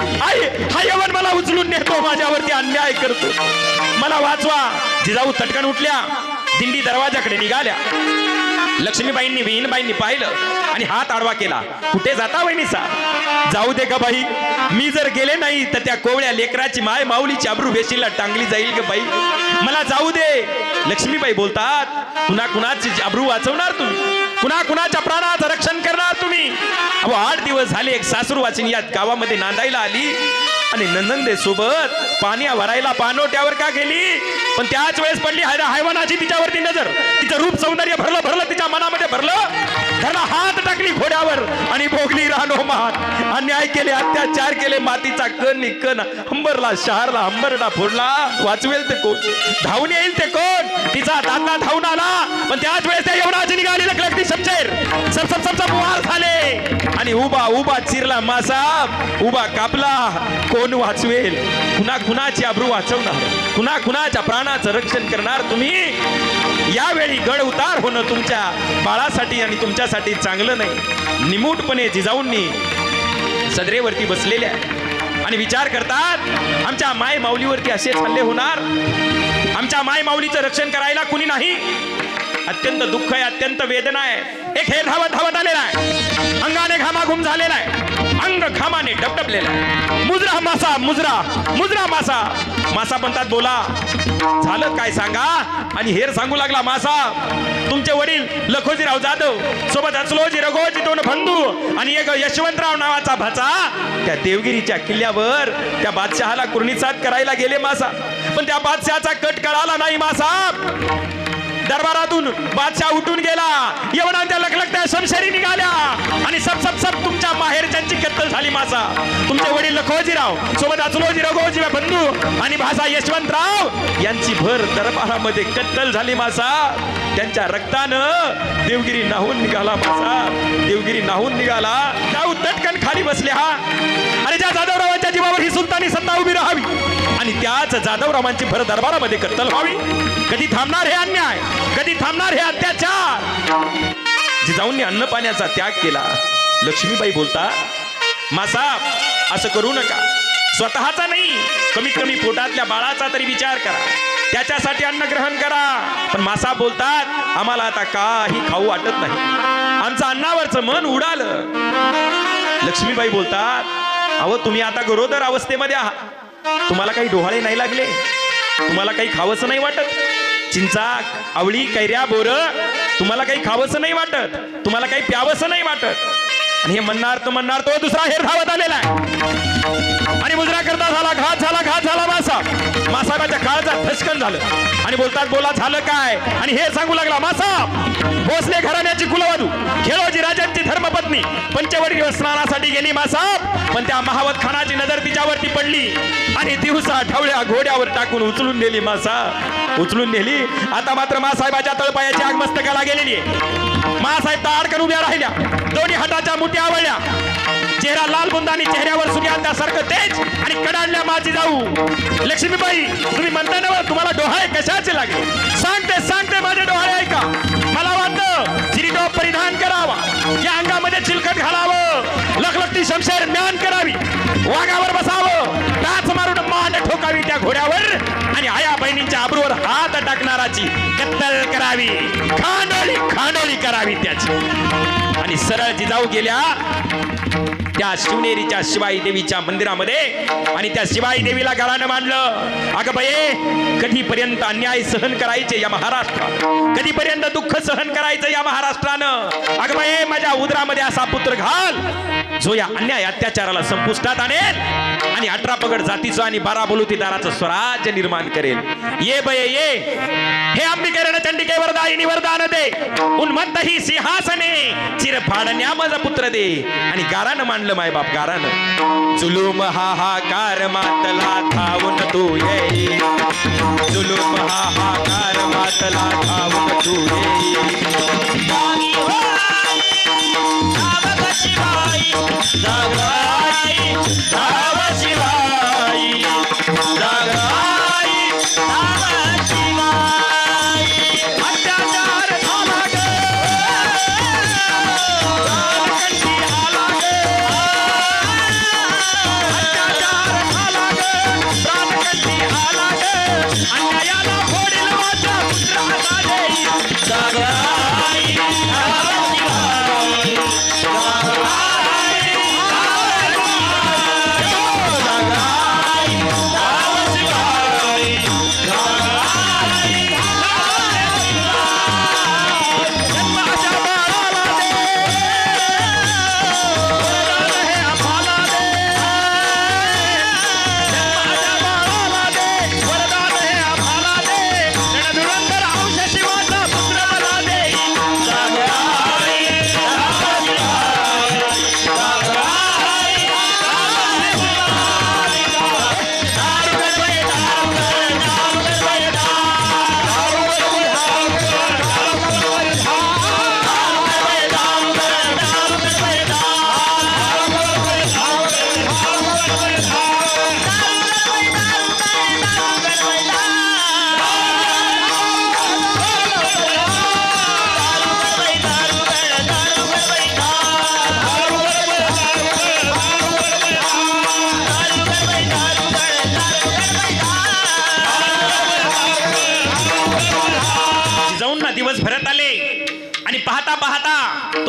आई हा यवन मला उचलून नेतो माझ्यावरती अन्याय करतो. मला वाचवा. जिजाऊ तटकन उठल्या. दिंडी दरवाजाकडे निघाल्या. लक्ष्मीबाईंनी विहीनबाईंनी पाहिलं आणि हात आडवा केला. कुठे जाता वहिनीचा जाऊ दे का बाई. मी जर गेले नाही तर त्या कोवळ्या लेकराची माय माऊलीची अब्रू वेशीला टांगली जाईल ग बाई. मला जाऊ दे. लक्ष्मीबाई बोलतात कुणा कुणाची अब्रू वाचवणार तुम्ही? कुणा कुणाच्या प्राणाचं रक्षण करणार तुम्ही? अहो आठ दिवस झाले एक सासूर वाचिन या गावामध्ये नांदायला आली. आणि नंदनदे सोबत पाण्या भरायला पानोट्यावर का गेली? पण त्याच वेळेस पडली हाय- हैवानाची तिच्यावरती नजर. तिचं रूप सौंदर्य भरलं भरलं तिच्या मनामध्ये भरलं. त्याला हात टाकली घोड्यावर आणि भोगली रानो महान अन्याय केले अत्याचार केले मातीचा कण कण हंबरला शहरला हंबरला फोडला. वाचवेल ते कोण? धावून येईल ते कोण? तिचा दादा धावून आला. पण त्याच वेळेस त्या यवनाची निघाली लकलकती शमशेर. सब सब सब वार झाले. आणि उभा उभा चिरला मासा. उभा कापला. कोण वाचवेल? कुणा कुणाची अब्रू वाचवणार. कुणा कुणाच्या प्राणाचं रक्षण करणार तुम्ही. यावेळी गड उतार होणं तुमच्या बाळासाठी आणि तुमच्यासाठी चांगलं नाही. निमूटपणे जिजाऊंनी सदरेवरती बसलेल्या आणि विचार करतात आमच्या माय माऊलीवरती असेच हल्ले होणार? आमच्या माय माऊलीचं रक्षण करायला कुणी नाही? अत्यंत दुःख आहे अत्यंत वेदना आहे. एक हे धावत धावत आलेला आहे. अंगाने घामाघूम झालेला आहे. अंग घामाने डबडबलेला आहे. मुजरा मासा मुजरा मुजरा मासा. मासा म्हणतात बोला झालं काय सांगा? आणि हेर सांगू लागला मासा. तुमचे वडील लखोजीराव जाधव सोबत असलोजी रघोजी दोन बंधू आणि एक यशवंतराव नावाचा भाचा त्या देवगिरीच्या किल्ल्यावर त्या बादशहाला कुर्णीसाद करायला गेले मासा. पण त्या बादशहाचा कट कळाला नाही मासा. दरबारातून बादशाह उठून गेला. यवनांच्या लखलखत्या शमशेरी निघाल्या. आणि सब सब सब तुमच्या माहेरच्यांची कत्तल झाली मासा तुमचे वडील लखोजीराव सोबत अचलोजीराव रघोजी बंधू आणि भाषा यशवंतराव यांची भर दरबारामध्ये कत्तल झाली मासा त्यांच्या रक्तानं देवगिरी नाहून निघाला मासा देवगिरी नाहून निघाला. जाऊ तटकन खाली बसले हा. अरे ज्या जाधवरावांच्या जीवावर ही सुलतानी सत्ता उभी राहावी आणि त्याच जाधवरावांची भर दरबारामध्ये कत्तल व्हावी. कधी थांबणार हे अन्याय? कधी थांबणार हे अत्याचार? जिजाऊंनी अन्न पाण्याचा त्याग केला लक्ष्मीबाई बोलता मासा असं करू नका. स्वतःचा नाही कमीत कमी पोटातल्या बाळाचा तरी विचार करा. त्याच्यासाठी अन्न ग्रहण करा. पण मासा बोलतात आम्हाला आता काही खाऊ वाटत नाही. आमचं अन्नावरचं मन उडालं. लक्ष्मीबाई बोलतात अहो तुम्ही आता गरोदर अवस्थेमध्ये आहात. तुम्हाला काही डोहाळे नाही लागले. तुम्हाला काही खावंसं नाही वाटत. चिंचा आवळी कैऱ्या बोर तुम्हाला काही खावंसं नाही वाटत. तुम्हाला काही प्यावंसं नाही वाटत. आणि हे म्हणणार तो म्हणणार तो दुसरा हेर धावत आलेला आहे. आणि मुजरा करता झाला घात झाला घात झाला मासा. मासाबाच्या काळचा धसकन झालं. आणि बोलतात बोला झालं काय? आणि हे सांगू लागला मासा भोसले घराण्याची कुलवधू खेळोजी राजांची धर्मपत्नी पंचवटी स्नानासाठी गेली मासा. पण त्या महावत खानाची नजर तिच्यावरती पडली. आणि दिवसा ढवळ्या घोड्यावर टाकून उचलून नेली मासा. उचलून नेली. आता मात्र मासाहेबाच्या तळपायाची आग मस्तकाला गेलेली आहे. मासाहेब ताडकन उभ्या राहिल्या. दोन्ही हाताच्या मुठ्या आवळल्या. चेहरा लाल बुंदानी चेहऱ्यावर सूर्यासारखं तेज आणि कडाडल्या माझी जाऊ. लक्ष्मीबाई तुम्ही म्हणताय ना तुम्हाला डोहाळे कशाचे लागले? सांगते सांगते माझे डोहाळे ऐका. मला वाटतं चिरीटॉप परिधान करावा. या अंगामध्ये चिलखत घालावं. लखलखती शमशेर ज्ञान करावी. वाघावर बसावं. टाच मारून मान ठोकावी त्या घोड्यावर आणि आया बहिणींच्या आबरूवर हात टाकणाराची कत्तल करावी खांडोळी खांडोळी करावी त्याची. आणि सरळ जिजाऊ गेल्या त्या शिवनेरीच्या शिवाई देवीच्या मंदिरामध्ये आणि त्या शिवाई देवीला गळानं मांडलं अगं बये कधीपर्यंत अन्याय सहन करायचे या महाराष्ट्रात? कधीपर्यंत दुःख सहन करायचं या महाराष्ट्रानं? अगं बये माझ्या उदरामध्ये असा पुत्र घाल जो या अन्याय अत्याचाराला संपुष्टात आणेल आणि अठरा पगड जातीचं आणि बारा बलुतीदाराचं स्वराज्य निर्माण करेल. ये बये ये। हे अंबिकरण चंडिके वरदायिनी वरदान दे। उन्मत्त ही सिंहासने चिर फाडण्या माझा पुत्र दे. आणि गारानं मांडलं माय बाप गारानं. जुलूम हाहाकार मातला धावून तू ये. जुलूम हाहाकार मातला धावून तू ये. जागराई हो शिवाई.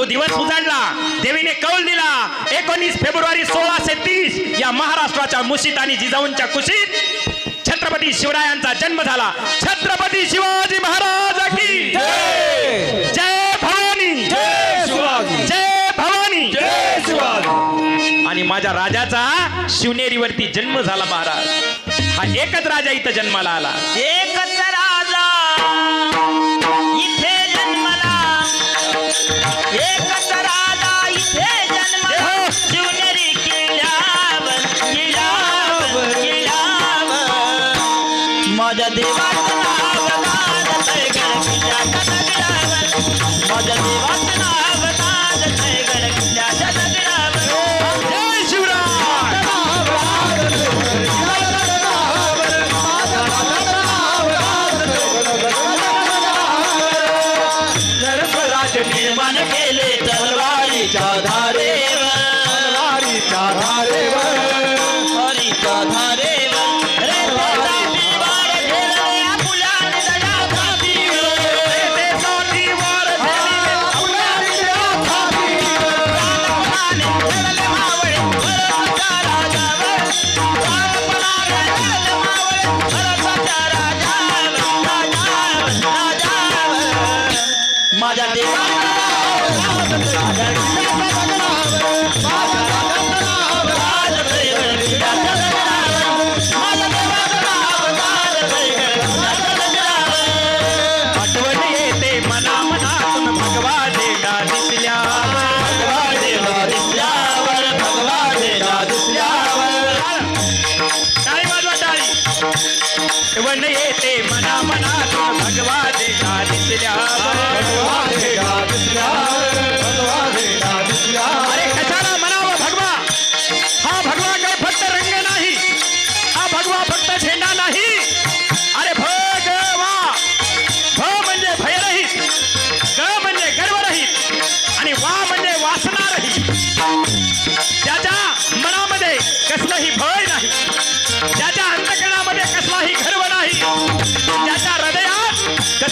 तो दिवस उजाडला. देवीने कौल दिला. एकोणीस फेब्रुवारी सोळाशे तीस या महाराष्ट्राच्या मुशीत आणि जिजाऊंच्या कुशीत छत्रपती शिवरायांचा जन्म झाला. छत्रपती शिवाजी महाराज की जय. भवानी. जय भवानी. आणि माझ्या राजाचा शिवनेरीवरती जन्म झाला महाराज. हा एकच राजा इथं जन्माला आला. एकच माझ्या देवाचं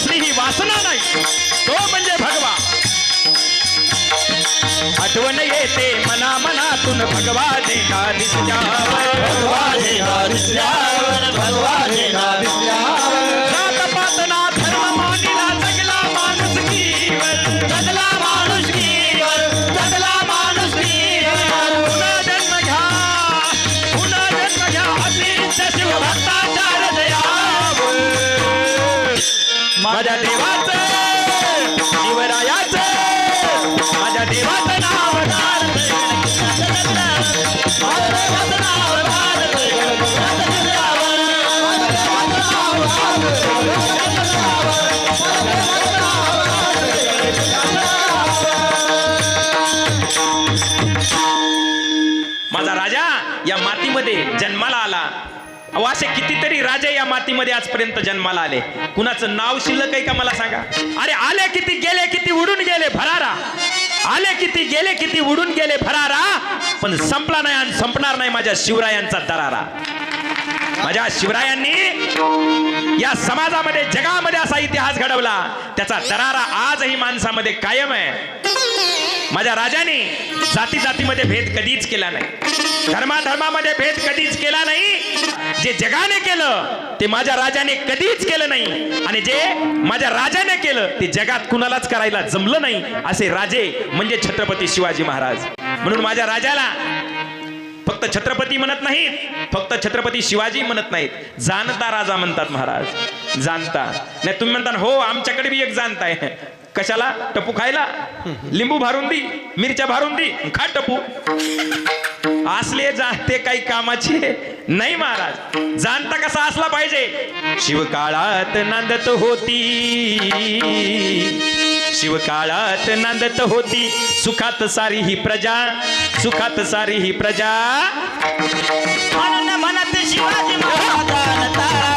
हृदयात कसलीही वासना नाही. तो म्हणजे भगवा. आठवण येते मना मनातून भगवा देगा जात अहो असे कितीतरी राजे या मातीमध्ये आजपर्यंत जन्माला आले. कुणाचं नाव शिल्लक आहे का मला सांगा? अरे आले किती गेले किती उडून गेले भरारा आले किती गेले किती उडून गेले भरारा पण संपला नाही आणि संपणार नाही माझ्या शिवरायांचा दरारा. माझ्या शिवरायांनी या समाजामध्ये जगामध्ये असा इतिहास घडवला. त्याचा दरारा आजही माणसामध्ये कायम आहे. माझ्या राजाने जाती जातीमध्ये भेद कधीच केला नाही. धर्माधर्मामध्ये भेद कधीच केला नाही. जे जगाने केलं ते माझ्या राजाने कधीच केलं नाही. आणि जे माझ्या राजाने केलं ते जगात कुणालाच करायला जमलं नाही असे राजे म्हणजे छत्रपती शिवाजी महाराज. म्हणून माझ्या राजाला फक्त छत्रपती म्हणत नाहीत. फक्त छत्रपती शिवाजी म्हणत नाहीत. जाणता राजा म्हणतात महाराज. जाणता नाही तुम्ही म्हणता हो आमच्याकडे बी एक जाणता आहे. कशाला? टपू खायला? लिंबू भारून दी मिरच्या भारून दी खा टपू. असले जाणते काही कामाचे. नाही महाराज. जाणता कसा असला पाहिजे? शिवकाळात नांदत होती. शिवकाळात नांदत होती. सुखात सारी ही प्रजा सुखात सारी ही प्रजा. म्हणून म्हणत शिवाजी महाराजांना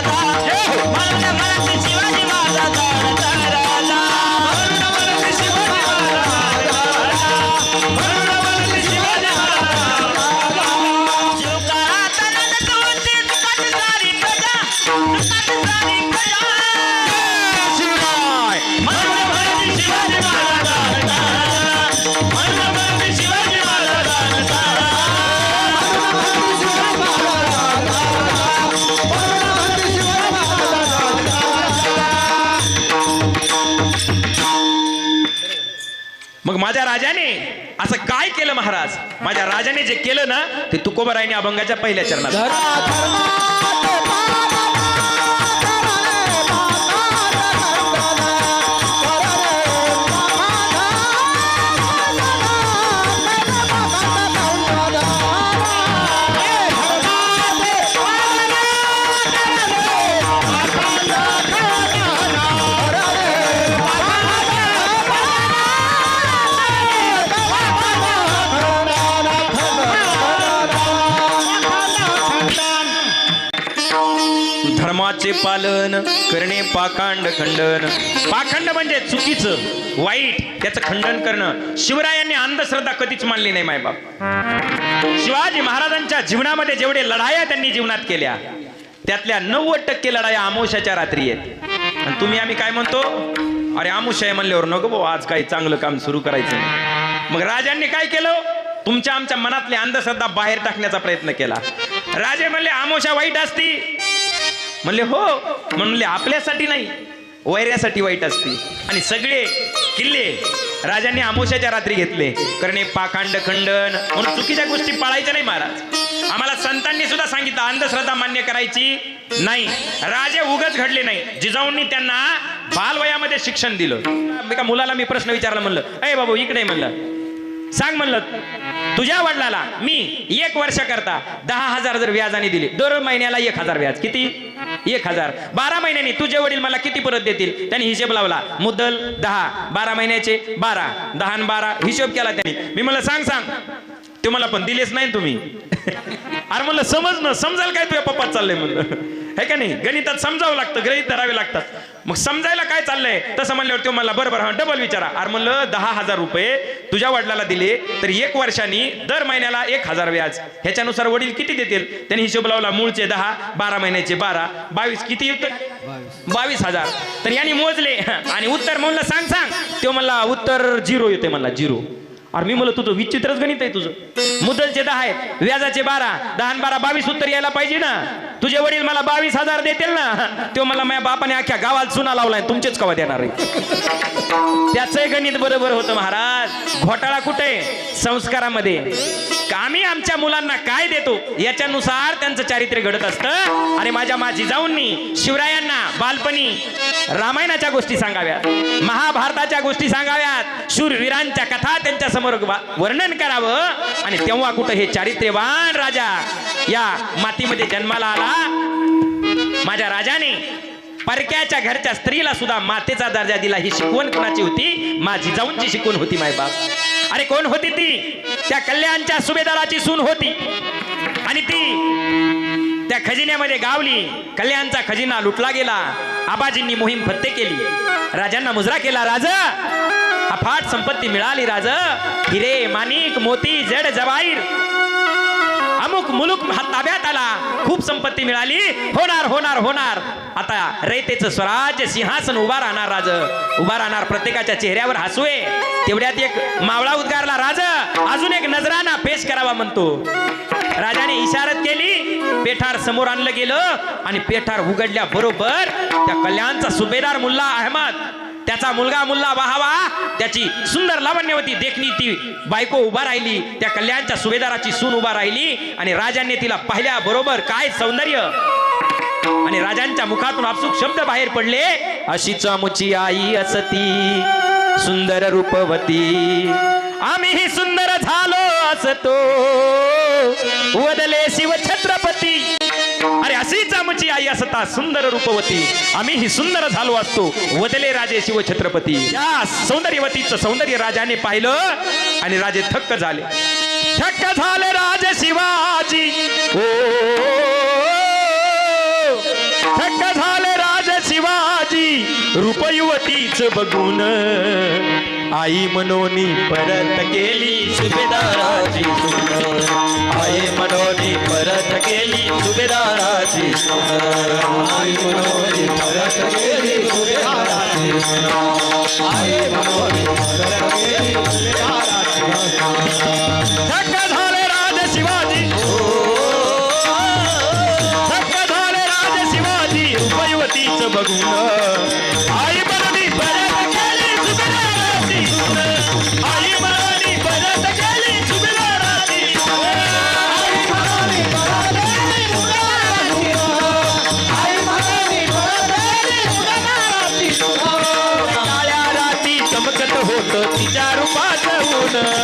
माझ्या राजाने असं काय केलं महाराज? माझ्या राजाने जे केलं ना ते तुकोबरायने अभंगाच्या पहिल्या चरणात. पालन करणे पाखांड खंडन. पाखंड म्हणजे चुकीचं वाईट त्याचं खंडन करणं. शिवरायांनी अंधश्रद्धा कधीच मानली नाही मायबाप. शिवाजी महाराजांच्या जीवनामध्ये जेवढे लढाया त्यांनी जीवनात केल्या त्यातल्या नव्वद टक्के लढाया आमोशाच्या रात्री आहेत. आणि तुम्ही आम्ही काय म्हणतो? अरे आमुष्य आहे म्हणल्यावर नको भाऊ आज काही चांगलं काम सुरू करायचं नाही. मग राजांनी काय केलं? तुमच्या आमच्या मनातली अंधश्रद्धा बाहेर टाकण्याचा प्रयत्न केला. राजे म्हणले आमोशा वाईट असती. म्हणले हो. म्हणले आपल्यासाठी नाही वैऱ्यासाठी वाईट असते. आणि सगळे किल्ले राजांनी आमोशाच्या रात्री घेतले. करणे पाखांड खंडन म्हणून चुकीच्या गोष्टी पाळायच्या नाही महाराज. आम्हाला संतांनी सुद्धा सांगितलं अंधश्रद्धा मान्य करायची नाही. राजे उगच घडले नाही. जिजाऊंनी त्यांना बालवयामध्ये शिक्षण दिलं. एका मुलाला मी प्रश्न विचारला म्हणलं अय बाबू इकडे म्हणलं. सांग म्हणलं तुझ्या वडिलाला मी एक वर्ष करता दहा हजार जर व्याजाने दिले दर महिन्याला एक हजार व्याज. किती? एक हजार. बारा महिन्यांनी तुझे वडील मला किती परत देतील? त्यांनी हिशेब लावला मुद्दल दहा बारा महिन्याचे बारा दहा बारा हिशोब केला त्यांनी. मी म्हणलं सांग सांग. ते मला पण दिलेच नाही तुम्ही. अरे म्हणलं समज ना समजाल काय तुझ्या पप्पात चाललंय म्हणलं. हे का नाही? गणितात समजावं लागतं गणित धरावे लागतात. मग समजायला काय चाललंय? तसं म्हणल्यावर तो मला बरोबर हा डबल विचारा. अरे म्हणलं दहा हजार रुपये तुझ्या वडिलाला दिले तर एक वर्षांनी दर महिन्याला एक हजार व्याज. ह्याच्यानुसार वडील किती देतील? त्यांनी हिशोब लावला मूळचे दहा बारा महिन्याचे बारा बावीस किती येतं? बावीस हजार. तर यांनी मोजले. आणि उत्तर म्हणलं सांग सांग. तो म्हणला उत्तर झिरो येते म्हणला झिरो. अरे मी म्हणलं तुझं विचित्रच गणित आहे तुझं. मुद्दलचे दहा आहेत व्याजाचे बारा दहा बारा बावीस उत्तर यायला पाहिजे ना. तुझे वडील मला बावीस हजार देतील ना. तो मला माझ्या बापाने अख्ख्या गावात चुना लावलाय तुमचेच कवा देणार आहे? त्याचंही गणित बरोबर होतं महाराज. घोटाळा कुठे? संस्कारामध्ये. आम्ही आमच्या मुलांना काय देतो? याच्यानुसार त्यांचं चारित्र्य घडत असतं. आणि माझ्या माझी जाऊननी शिवरायांना बालपणी रामायणाच्या गोष्टी सांगाव्यात महाभारताच्या गोष्टी सांगाव्यात शूरवीरांच्या कथा त्यांच्यासमोर वर्णन करावं. आणि तेव्हा कुठं हे चारित्र्यवान राजा या मातीमध्ये जन्माला आला? माझ्या राजाने परक्याच्या घरच्या स्त्रीला सुद्धा मातेचा दर्जा दिला. ही शिकवण कुणाची होती? माझी जाऊनची शिकवण होती मायबाप अरे कोण होती ती? त्या कल्याणच्या सुभेदाराची सून होती. आणि ती त्या खजिन्यामध्ये गावली. कल्याणचा खजिना लुटला गेला. आबाजींनी मोहीम फत्ते केली. राजांना मुजरा केला. राजा अफाट संपत्ती मिळाली राज. हिरे माणिक मोती जड जवाईर. मुलुक हा ताब्यात आला. खूप संपत्ती मिळाली. होणार होणार होणार. आता रयतेचं स्वराज्य सिंहासन उभा राहणार राज. उभा राहणार प्रत्येकाच्या चेहऱ्यावर हसूये तेवढ्यात एक मावळा उद्गारला राज. अजून एक नजराना पेश करावा म्हणतो. राजाने इशारत केली. पेठार समोर आणलं गेलं आणि पेठार उघडल्या बरोबर त्या कल्याणचा सुभेदार मुल्ला अहमद. त्याचा मुलगा मुल्ला वाहावा. त्याची सुंदर लावण्यवती देखणी ती बायको उभा राहिली. त्या कल्याणच्या सुभेदाराची सून उभा राहिली. आणि राजांनी तिला पाहिल्या बरोबर काय सौंदर्य. आणि राजांच्या मुखातून आपसूक शब्द बाहेर पडले. अशी चमुची आई असती सुंदर रूपवती. आम्ही सुंदर झालो असतो. वदले शिव छत्रपती अशीच आई असता सुंदर रूपवती. आम्ही ही सुंदर झालो असतो. वदले राजे शिव छत्रपती या सौंदर्यवतीचं सौंदर्य राजाने पाहिलं आणि राजे थक्क झाले. थक्क झाले राजे शिवाजी. ओ थक्क झाले राजे शिवाजी. रूपयुवतीच बघून आई मनोनी परत केली सुभेदाराची सून. आई मनोनी परत केली सुभेदाराची सून. आई मनोनी परत केली सुभेदाराची आई मनोनी परत केली सुभेदाराची सून. झाले राजे शिवाजी. बघून. Krishna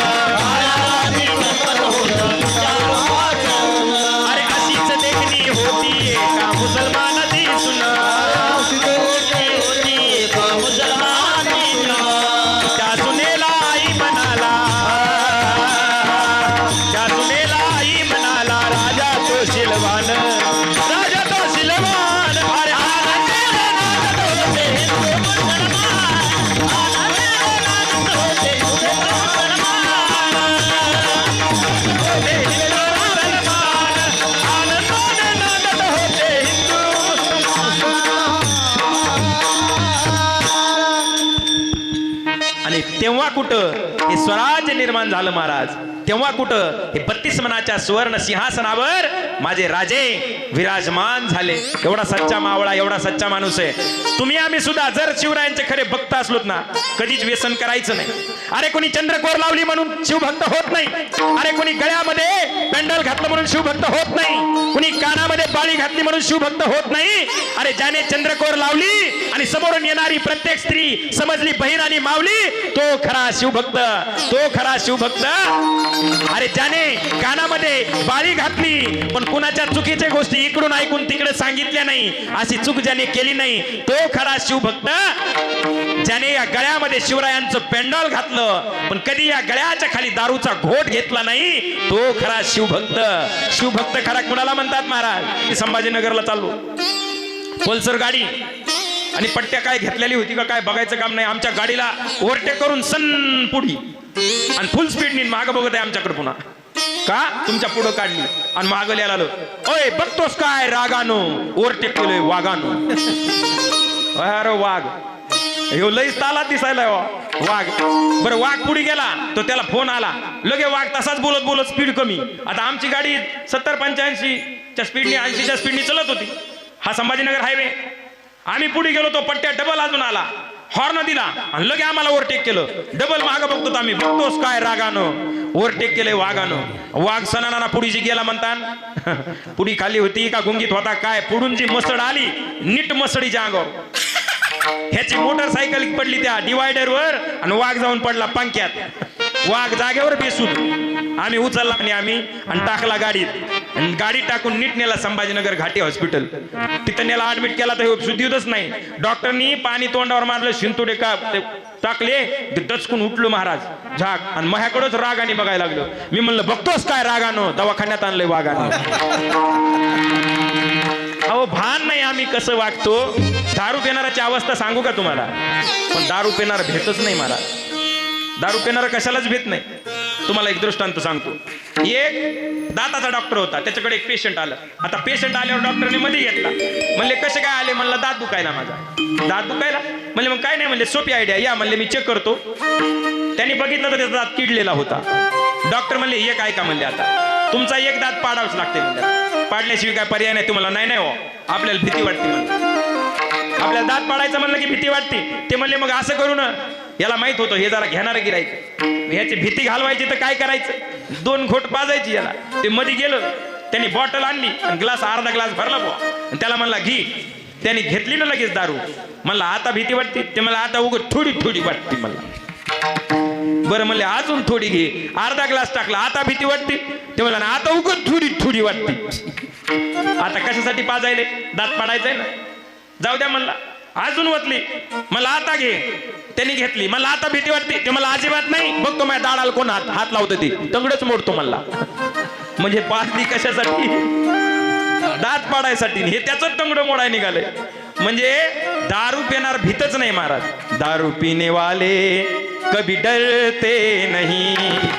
झालं महाराज. तेव्हा कुठं? हे बत्तीस मनाच्या सुवर्ण सिंहासनावर माझे राजे विराजमान झाले. एवढा सच्चा मावळा एवढा सच्चा माणूस आहे. तुम्ही आम्ही सुद्धा जर शिवरायांचे खरे भक्त असलोत ना कधीच व्यसन करायचं नाही. अरे कोणी चंद्रकोर लावली म्हणून शिवभक्त होत नाही. अरे कोणी गळ्यामध्ये पेंडल घातलं म्हणून शिवभक्त होत नाही. कुणी कानामध्ये पाळी घातली म्हणून शिवभक्त होत नाही. अरे ज्याने चंद्रकोर लावली आणि समोरून येणारी प्रत्येक स्त्री समजली बहीण आणि मावली तो खरा शिवभक्त तो खरा शिवभक्त. अरे ज्याने कानामध्ये बाळी घातली पण कुणाच्या चुकीच्या गोष्टी इकडून ऐकून तिकडे सांगितल्या नाही अशी चूक ज्याने केली नाही तो खरा शिवभक्त. ज्याने या गळ्यामध्ये शिवरायांचं पेंडॉल घातलं पण कधी या गळ्याच्या खाली दारूचा घोट घेतला नाही तो खरा शिवभक्त. शिवभक्त खरा कुणाला म्हणतात महाराज? मी संभाजीनगरला चाललो. पल्सर गाडी. आणि पट्ट्या काय घेतलेली होती का काय बघायचं काम नाही. आमच्या गाडीला ओव्हरटेक करून सन पुढी. आणि फुल स्पीडनी मागं बघत आहे आमच्याकडे पुन्हा. का? तुमच्या पुढं काढली. आणि मागं लिहायला आलो ओय बघतोस काय रागानो? ओव्हरटेक केलोय वाघानो. अरे वाघ. हे लईच ताला दिसायला हो. वाघ. बरं वाघ पुढे गेला तो त्याला फोन आला. लगे वाघ तसाच बोलत बोलत स्पीड कमी. आता आमची गाडी सत्तर पंच्याऐंशी च्या स्पीडने ऐंशीच्या स्पीडने चलत होती. हा संभाजीनगर हायवे आम्ही पुढे गेलो तो पट्ट्या डबल अजून आला. हॉर्न दिला. आणि लगे आम्हाला ओव्हरटेक केलं. डबल माग बघतो आम्ही. बघतोस काय रागानं. ओव्हरटेक केलंय वाघानं. वाघ सणाना पुढीची गेला म्हणतात पुढी खाली होती का गुंगीत होता काय? पुढून जी मसड आली नीट मसडी अंगावर. ह्याची मोटरसायकल पडली त्या डिवायडर वर आणि वाघ जाऊन पडला पंख्यात. वाघ जागेवर बेसून आम्ही उचलला आणि आम्ही आणि टाकला गाडीत. आणि गाडी टाकून नीट नेला संभाजीनगर घाटी हॉस्पिटल. तिथं नेला ऍडमिट केला तर सुद्धितच नाही. डॉक्टरनी पाणी तोंडावर मारलं शिंतोडे का टाकले दचकून उठलो महाराज. झाक. आणि माझ्याकडंच रागाने बघायला लागलो. मी म्हणलं बघतोस काय रागानं? दवाखान्यात आणलंय वाघानं. अहो भान नाही आम्ही कसं वागतो. दारू पिणाराची अवस्था सांगू का तुम्हाला? पण दारू पिणार भेटच नाही मला दारू पिणारा कशालाच भेट नाही. तुम्हाला एक दृष्टांत सांगतो. एक दाताचा डॉक्टर होता. त्याच्याकडे एक पेशंट आलं. आता पेशंट आल्यावर डॉक्टरने मध्ये घेतला. म्हणले कसे काय आले? म्हणलं दात दुखायला माझा. दात दुखायला? म्हणले मग काय नाही. म्हणले सोपी आयडिया या. म्हणले मी चेक करतो. त्यांनी बघितलं तर त्याचा दात किडलेला होता. डॉक्टर म्हणले हे ऐका म्हणले आता तुमचा एक दात पाडावंच लागते म्हणले पाडल्याशिवाय काय पर्याय नाही. तुम्हाला नाही नाही हो. आपल्याला भीती वाटते. म्हणलं आपल्याला दात पाडायचं म्हणलं की भीती वाटते. ते म्हणले मग असं करू ना. याला माहीत होतं हे जरा घेणार गिरायचं ह्याची भीती घालवायची तर काय करायचं? दोन घोट पाजायची याला. ते मध्ये गेलं त्यांनी बॉटल आणली आणि ग्लास अर्धा ग्लास भरला आणि त्याला म्हणला घी. त्यांनी घेतली ना लगेच दारू. म्हणला आता भीती वाटते. ते मला आता उघड थोडी थोडी वाटते मला. बरं म्हणले अजून थोडी घे. अर्धा ग्लास टाकला आता भीती वाटते. ते म्हणला "ना, आता उगत थोडी थोडी वाटते. आता कशासाठी पाजायले? दात पाडायचंय ना. जाऊ द्या म्हणला. अजून वतली. मला आता घे. त्यांनी घेतली. मला आता भीती वाटते. ते मला अजिबात नाही. बघतो माझ्या दाडाला कोण हात हात लावतो ती. तंगडच मोडतो मला. म्हणजे पाजली कशासाठी? दात पाडायसाठी. हे त्याच तंगड मोडाय निघाले म्हणजे दारू पिणार भीतच नाही महाराज. दारू पिणे वाले कभी डरते नहीं.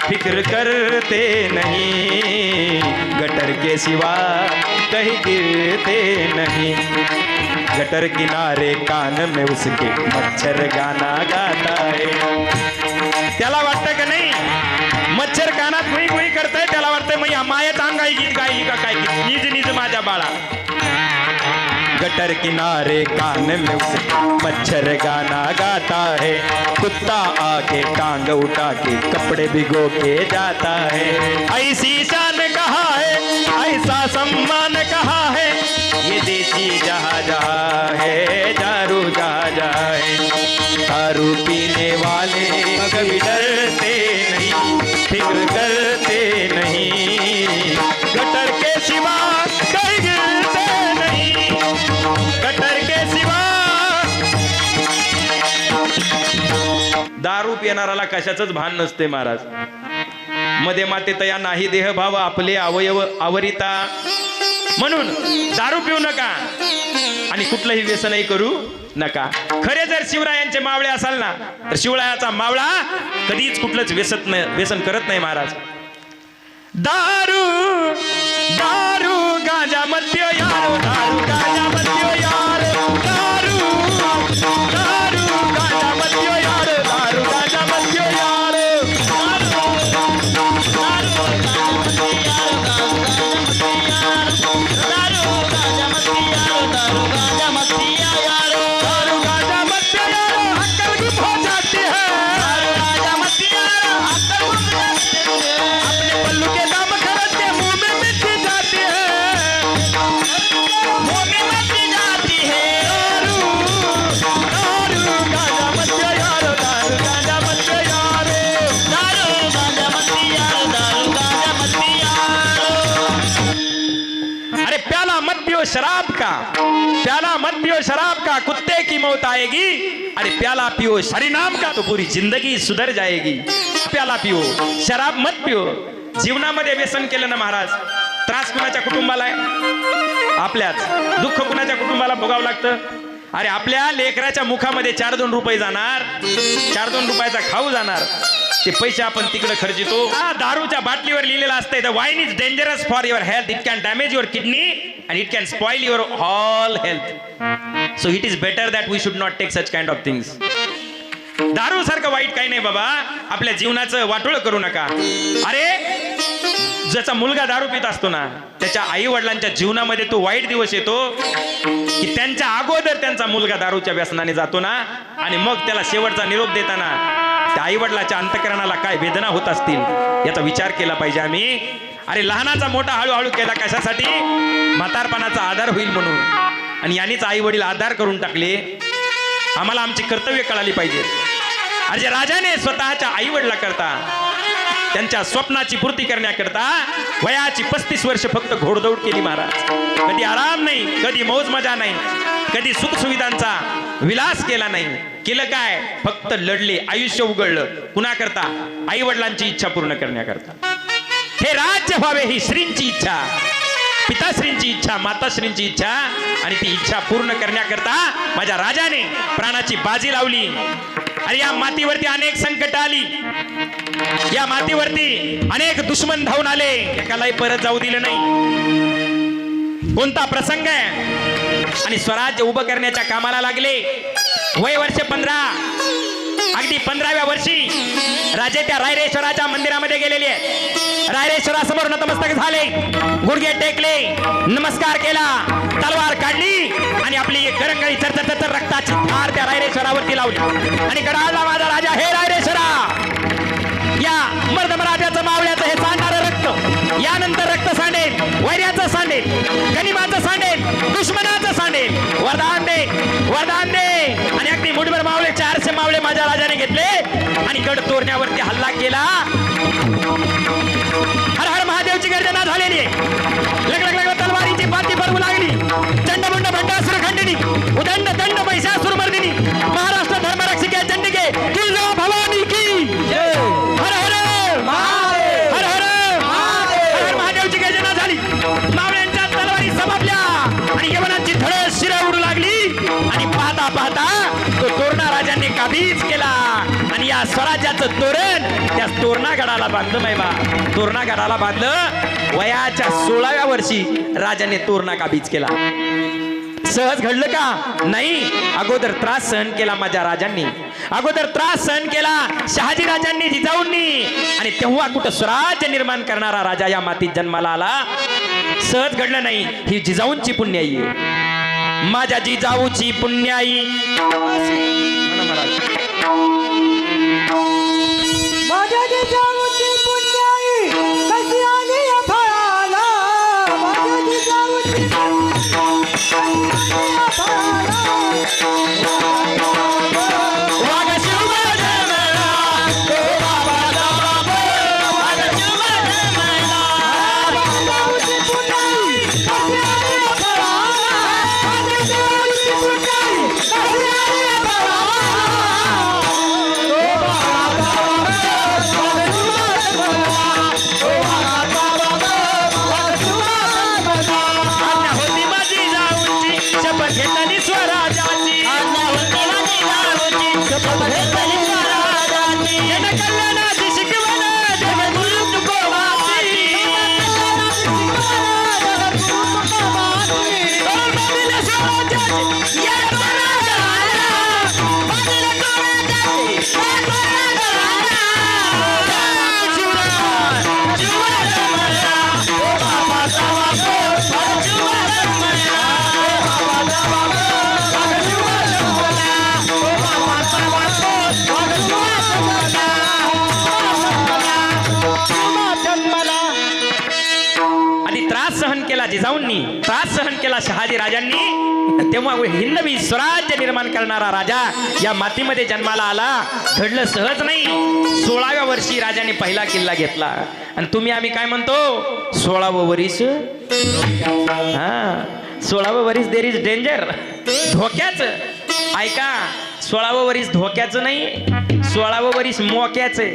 फिक्र करते नहीं. गटर के सिवा कहीं गिरते नहीं. गटर किनारे कान में उसके मच्छर गाना गाता है। त्याला वाटतं का नाही? मच्छर कानात गुई गुई करताय, त्याला वाटतंय मग मायात अंगाई गीत गायली का काय गीत? निज निज माझ्या बाळा. गटर किनारे कान में उसके मच्छर गाना गाता है। कुत्ता आके टांग उठा के कपड़े भिगो के जाता है। ऐसी शान कहा है? ऐसा सम्मान कहा है? ये देसी जहाँ जहाँ है दारू जहाँ जहाँ है दारू पीने वाले कभी डरते नहीं फिक्र करते नहीं। गटर के सिवा कहीं गिरते नहीं गटर के सिवा। दारू पिणाराला कशाचंच भान नसते महाराज. मध्ये माते तया नाही देह भाव आपले अवयव आवरिता. म्हणून दारू पिऊ नका आणि कुठलंही व्यसनही करू नका. खरे जर शिवरायांचे मावळे असाल ना तर शिवरायाचा मावळा कधीच कुठलंच व्यसन व्यसन करत नाही महाराज. दारू दारू गाजा शराब का? प्याला मत पियो शराब का? कुत्ते की मौत आएगी अरे प्याला पियो हरिनाम का तो पूरी जिंदगी सुधर जाएगी। प्याला पियो शराब मत पियो। जीवनामध्ये व्यसन केलं ना महाराज? त्रास कुणाच्या कुटुंबाला आहे? आपल्याच दुःख कुणाच्या कुटुंबाला भोगावं लागतं? अरे आपल्या लेकराच्या मुखामध्ये चार दोन रुपये जाणार. चार दोन रुपयाचा खाऊ जाणार. ते पैसे आपण तिकडे खर्चितो. हा दारूच्या बाटलीवर लिहिलेलं असतंय the wine is dangerous for your health it can damage your kidney and it can spoil your all health so it is better that we should not take such kind of things दारू सारखं वाईट काही नाही बाबा. आपल्या जीवनाचं वाटोळ करू नका. अरे ज्याचा मुलगा दारू पित असतो ना त्याच्या आई वडिलांच्या जीवनामध्ये तो वाईट दिवस येतो की त्यांच्या अगोदर त्यांचा मुलगा दारूच्या व्यसनाने जातो ना आणि मग त्याला शेवटचा निरोप देताना त्या आई वडिलाच्या अंतकरणाला काय वेदना होत असतील याचा विचार केला पाहिजे आम्ही. अरे लहानाचा मोठा हळूहळू केला कशासाठी? म्हातारपणाचा आधार होईल म्हणून. आणि यांनीच आई वडील आधार करून टाकले. आम्हाला आमची कर्तव्य कळाली पाहिजे. आणि जे राजाने स्वतःच्या आईवडला करता त्यांच्या स्वप्नाची पूर्ती करण्याकरता वयाची पस्तीस वर्ष फक्त घोडदौड केली महाराज. कधी आराम नाही कधी मौज मजा नाही कधी सुखसुविधांचा विलास केला नाही. केलं काय? फक्त लढले आयुष्य उघडलं कुणाकरता? आई वडिलांची इच्छा पूर्ण करण्याकरता. हे राज्य व्हावे ही श्रींची इच्छा. पिताश्रींची इच्छा माताश्रींची इच्छा आणि ती इच्छा पूर्ण करण्याकरता माझ्या राजाने प्राणाची बाजी लावली. आणि या मातीवरती अनेक संकट आली. या मातीवरती अनेक दुश्मन धावून आले. एकालाही परत जाऊ दिलं नाही. कोणता प्रसंग आहे? आणि स्वराज्य उभं करण्याच्या कामाला लागले. वय वर्ष पंधरा. अगदी पंधराव्या वर्षी राजे त्या रायरेश्वराच्या मंदिरामध्ये गेलेले आहेत. रायरेश्वरासमोर नतमस्तक झाले. गुडघे टेकले. नमस्कार केला. तलवार काढली. आणि आपली एक करंगळी चरचर रक्ताची धार त्या रायरेश्वरावरती लावली. आणि गडाला माझा राजा हे रायरेश्वरा या मर्दमराजाचं मावळ्याचं हे सांडणारं रक्त यानंतर रक्त सांडेल वैर्याचं सांडेल गनिमाचं सांडेल दुश्मनाचं सांडेल. वरदान दे वरदान दे. आणि अगदी मुठभर मावळे चार मावळे माझ्या राजाने घेतले आणि गड तोरण्यावरती हल्ला केला. हर हर महादेवची गर्जना झालेली आहे. स्वराज्याचं तोरण त्या तोरणा गडाला बांधलं मैबा तोरणागडाला बांधलं. वयाच्या सोळाव्या वर्षी राजाने तोरणा काबीज केला? सहज घडलं का? नाही. अगोदर त्रास सहन केला माझ्या राजांनी. अगोदर त्रास सहन केला शहाजी राजांनी जिजाऊंनी. आणि तेव्हा कुठं स्वराज्य निर्माण करणारा राजा या मातीत जन्माला आला? सहज घडलं नाही. ही जिजाऊंची पुण्याई माझ्या जिजाऊची पुण्याई. शहाजी राजांनी तेव्हा हिंदवी स्वराज्य निर्माण करणारा राजा या मातीमध्ये जन्माला आला. घडलं सहज नाही. सोळाव्या वर्षी राजाने पहिला किल्ला घेतला. आणि तुम्ही आम्ही काय म्हणतो? सोळावं वरीस हा सोळावं वरीस देर इज डेंजर धोक्याच. ऐका सोळावं वरीस धोक्याचं नाही सोळावं वरीस मोक्याचं.